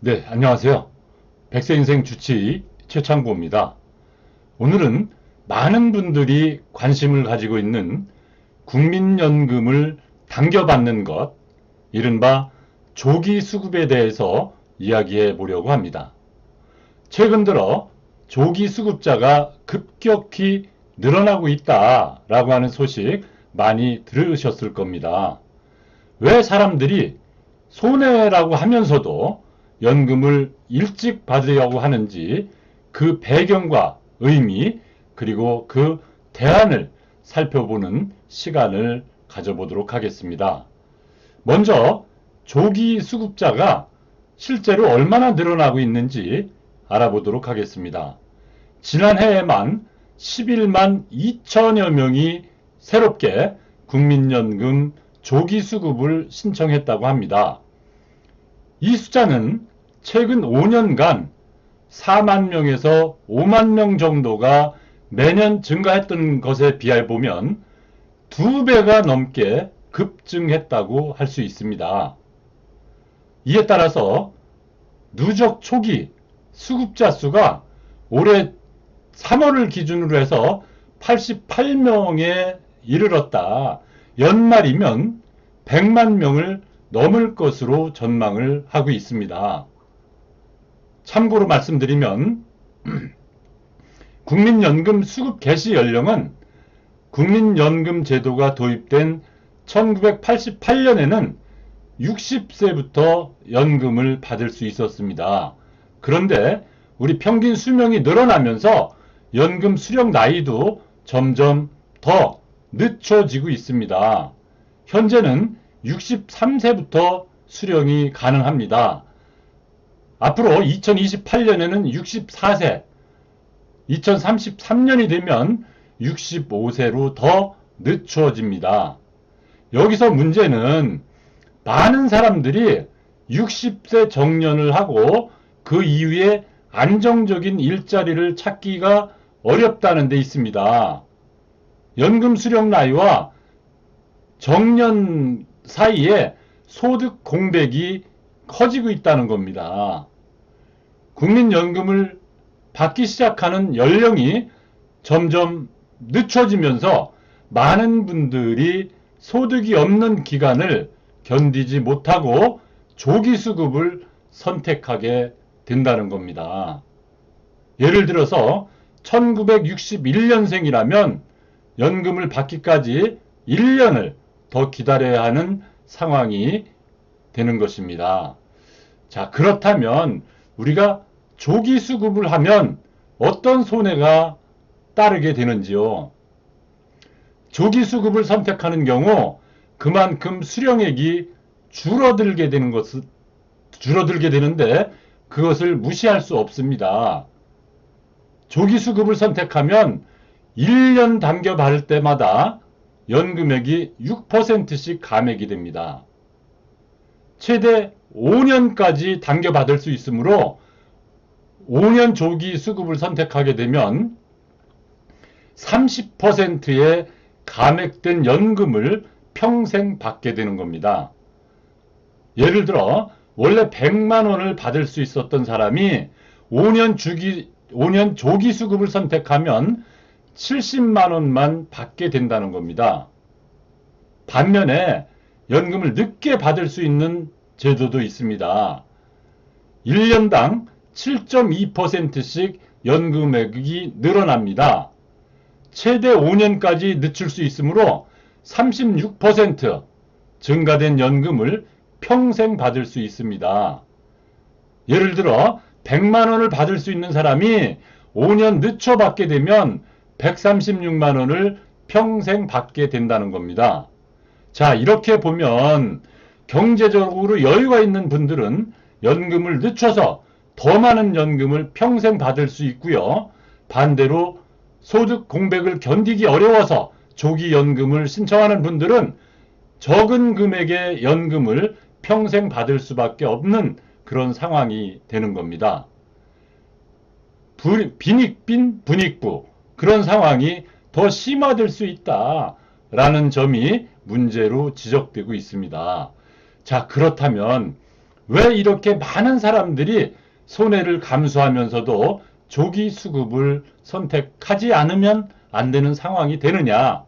네, 안녕하세요. 백세 인생 주치 최창구입니다. 오늘은 많은 분들이 관심을 가지고 있는 국민연금을 당겨받는 것, 이른바 조기 수급에 대해서 이야기해 보려고 합니다. 최근 들어 조기 수급자가 급격히 늘어나고 있다라고 하는 소식 많이 들으셨을 겁니다. 왜 사람들이 손해라고 하면서도 연금을 일찍 받으려고 하는지 그 배경과 의미 그리고 그 대안을 살펴보는 시간을 가져보도록 하겠습니다. 먼저 조기 수급자가 실제로 얼마나 늘어나고 있는지 알아보도록 하겠습니다. 지난해에만 11만 2천여 명이 새롭게 국민연금 조기 수급을 신청했다고 합니다. 이 숫자는 최근 5년간 4만 명에서 5만 명 정도가 매년 증가했던 것에 비해 보면 두 배가 넘게 급증했다고 할 수 있습니다. 이에 따라서 누적 초기 수급자 수가 올해 3월을 기준으로 해서 88명에 이르렀다. 연말이면 100만 명을 넘을 것으로 전망을 하고 있습니다. 참고로 말씀드리면 국민연금 수급 개시 연령은 국민연금 제도가 도입된 1988년에는 60세부터 연금을 받을 수 있었습니다. 그런데 우리 평균 수명이 늘어나면서 연금 수령 나이도 점점 더 늦춰지고 있습니다. 현재는 63세부터 수령이 가능합니다. 앞으로 2028년에는 64세, 2033년이 되면 65세로 더 늦춰집니다. 여기서 문제는 많은 사람들이 60세 정년을 하고 그 이후에 안정적인 일자리를 찾기가 어렵다는 데 있습니다. 연금 수령 나이와 정년 사이에 소득 공백이 커지고 있다는 겁니다. 국민연금을 받기 시작하는 연령이 점점 늦춰지면서 많은 분들이 소득이 없는 기간을 견디지 못하고 조기 수급을 선택하게 된다는 겁니다. 예를 들어서 1961년생이라면 연금을 받기까지 1년을 더 기다려야 하는 상황이 되는 것입니다. 자, 그렇다면 우리가 조기 수급을 하면 어떤 손해가 따르게 되는지요? 조기 수급을 선택하는 경우 그만큼 수령액이 줄어들게 되는 것은 줄어들게 되는데 그것을 무시할 수 없습니다. 조기 수급을 선택하면 1년 당겨 받을 때마다 연금액이 6%씩 감액이 됩니다. 최대 5년까지 당겨받을 수 있으므로 5년 조기 수급을 선택하게 되면 30%의 감액된 연금을 평생 받게 되는 겁니다. 예를 들어 원래 100만 원을 받을 수 있었던 사람이 5년 주기 5년 조기 수급을 선택하면 70만 원만 받게 된다는 겁니다. 반면에 연금을 늦게 받을 수 있는 제도도 있습니다. 1년당 7.2%씩 연금액이 늘어납니다. 최대 5년까지 늦출 수 있으므로 36% 증가된 연금을 평생 받을 수 있습니다. 예를 들어 100만 원을 받을 수 있는 사람이 5년 늦춰 받게 되면 136만 원을 평생 받게 된다는 겁니다. 자, 이렇게 보면 경제적으로 여유가 있는 분들은 연금을 늦춰서 더 많은 연금을 평생 받을 수 있고요. 반대로 소득 공백을 견디기 어려워서 조기 연금을 신청하는 분들은 적은 금액의 연금을 평생 받을 수밖에 없는 그런 상황이 되는 겁니다. 빈익빈 분익부 그런 상황이 더 심화될 수 있다라는 점이 문제로 지적되고 있습니다. 자, 그렇다면 왜 이렇게 많은 사람들이 손해를 감수하면서도 조기 수급을 선택하지 않으면 안 되는 상황이 되느냐?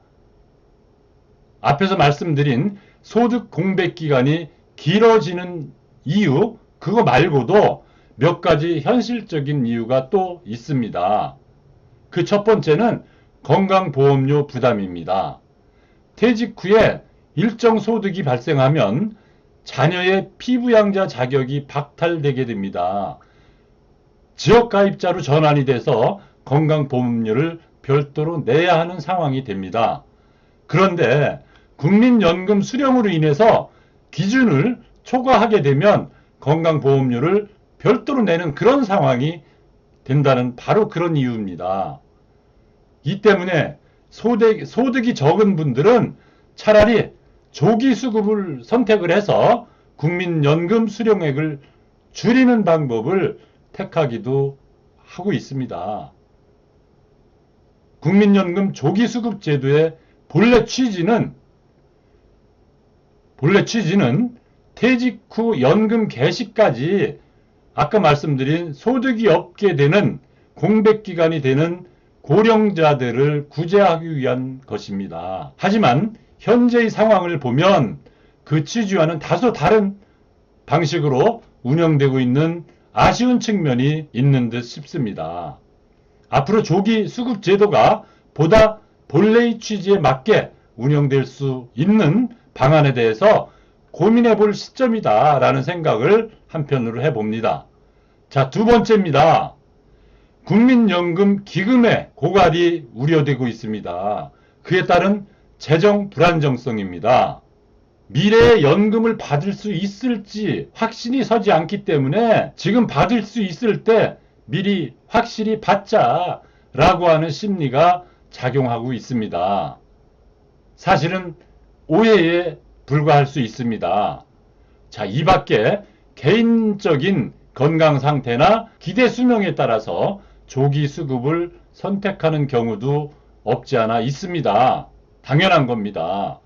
앞에서 말씀드린 소득 공백 기간이 길어지는 이유, 그거 말고도 몇 가지 현실적인 이유가 또 있습니다. 그 첫 번째는 건강보험료 부담입니다. 퇴직 후에 일정 소득이 발생하면 자녀의 피부양자 자격이 박탈되게 됩니다. 지역가입자로 전환이 돼서 건강보험료를 별도로 내야 하는 상황이 됩니다. 그런데 국민연금 수령으로 인해서 기준을 초과하게 되면 건강보험료를 별도로 내는 그런 상황이 된다는 바로 그런 이유입니다. 이 때문에 소득, 소득이 적은 분들은 차라리 조기 수급을 선택을 해서 국민연금 수령액을 줄이는 방법을 택하기도 하고 있습니다. 국민연금 조기 수급 제도의 본래 취지는 본래 취지는 퇴직 후 연금 개시까지 아까 말씀드린 소득이 없게 되는 공백 기간이 되는 고령자들을 구제하기 위한 것입니다. 하지만 현재의 상황을 보면 그 취지와는 다소 다른 방식으로 운영되고 있는 아쉬운 측면이 있는 듯 싶습니다. 앞으로 조기 수급 제도가 보다 본래의 취지에 맞게 운영될 수 있는 방안에 대해서 고민해 볼 시점이다라는 생각을 한편으로 해봅니다. 자, 두 번째입니다. 국민연금 기금의 고갈이 우려되고 있습니다. 그에 따른 재정 불안정성입니다. 미래에 연금을 받을 수 있을지 확신이 서지 않기 때문에 지금 받을 수 있을 때 미리 확실히 받자 라고 하는 심리가 작용하고 있습니다. 사실은 오해에 불과할 수 있습니다. 자, 이 밖에 개인적인 건강 상태나 기대 수명에 따라서 조기 수급을 선택하는 경우도 없지 않아 있습니다. 당연한 겁니다.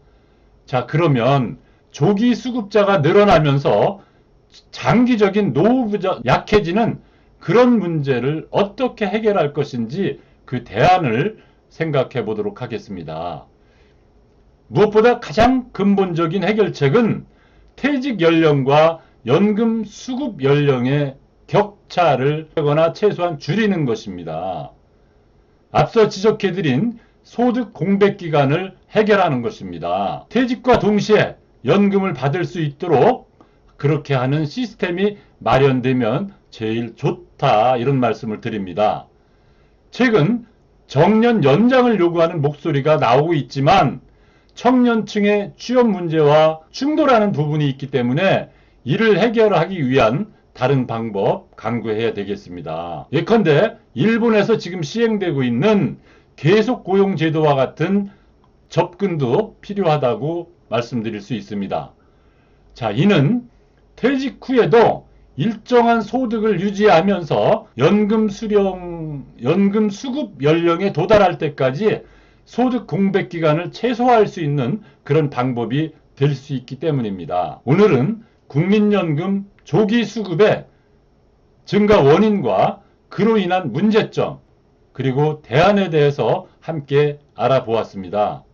자, 그러면 조기 수급자가 늘어나면서 장기적인 노후부자 약해지는 그런 문제를 어떻게 해결할 것인지 그 대안을 생각해 보도록 하겠습니다. 무엇보다 가장 근본적인 해결책은 퇴직 연령과 연금 수급 연령의 격차를 하거나 최소한 줄이는 것입니다. 앞서 지적해드린 소득 공백 기간을 해결하는 것입니다. 퇴직과 동시에 연금을 받을 수 있도록 그렇게 하는 시스템이 마련되면 제일 좋다 이런 말씀을 드립니다. 최근 정년 연장을 요구하는 목소리가 나오고 있지만 청년층의 취업 문제와 충돌하는 부분이 있기 때문에 이를 해결하기 위한 다른 방법 강구해야 되겠습니다. 예컨대 일본에서 지금 시행되고 있는 계속 고용 제도와 같은 접근도 필요하다고 말씀드릴 수 있습니다. 자, 이는 퇴직 후에도 일정한 소득을 유지하면서 연금 수령, 연금 수급 연령에 도달할 때까지 소득 공백 기간을 최소화할 수 있는 그런 방법이 될 수 있기 때문입니다. 오늘은 국민연금 조기 수급의 증가 원인과 그로 인한 문제점, 그리고 대안에 대해서 함께 알아보았습니다.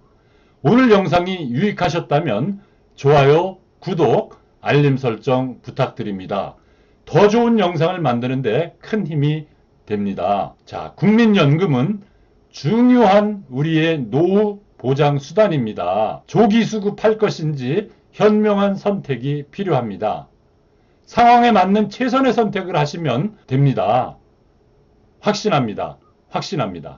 오늘 영상이 유익하셨다면 좋아요, 구독, 알림 설정 부탁드립니다. 더 좋은 영상을 만드는데 큰 힘이 됩니다. 자, 국민연금은 중요한 우리의 노후 보장 수단입니다. 조기 수급할 것인지 현명한 선택이 필요합니다. 상황에 맞는 최선의 선택을 하시면 됩니다. 확신합니다. 확신합니다.